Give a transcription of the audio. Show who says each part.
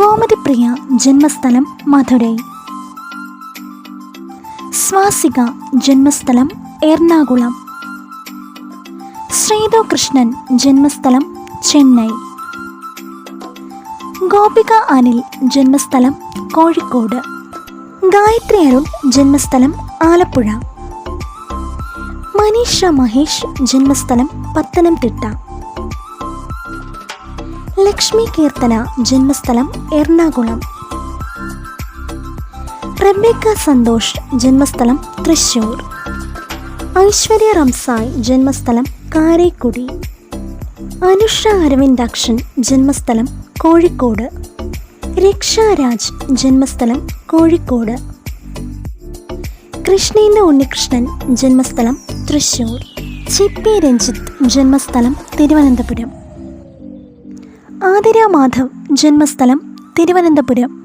Speaker 1: ഗോമതിപ്രിയ ജന്മസ്ഥലം മധുരൈ. സ്വാസിക ജന്മസ്ഥലം എറണാകുളം. ശ്രീധു കൃഷ്ണൻ ജന്മസ്ഥലം ചെന്നൈ. ഗോപിക അനിൽ ജന്മസ്ഥലം കോഴിക്കോട്. ഗായത്രി അരുൺ ജന്മസ്ഥലം ആലപ്പുഴ. മനീഷ മഹേഷ് ജന്മസ്ഥലം പത്തനംതിട്ട. ലക്ഷ്മി കീർത്തന ജന്മസ്ഥലം എറണാകുളം. റബേക്ക സന്തോഷ് ജന്മസ്ഥലം തൃശൂർ ഐശ്വര്യ റംസായ് ജന്മസ്ഥലം കാരേക്കുടി. അനുഷ അരവിന്ദാക്ഷൻ ജന്മസ്ഥലം കോഴിക്കോട്. രക്ഷ രാജ് ജന്മസ്ഥലം കോഴിക്കോട്. കൃഷ്ണേന്ദ്ര ഉണ്ണികൃഷ്ണൻ ജന്മസ്ഥലം തൃശൂർ ചിപ്പി രഞ്ജിത്ത് ജന്മസ്ഥലം തിരുവനന്തപുരം. ആതിര മാധവ് ജന്മസ്ഥലം തിരുവനന്തപുരം.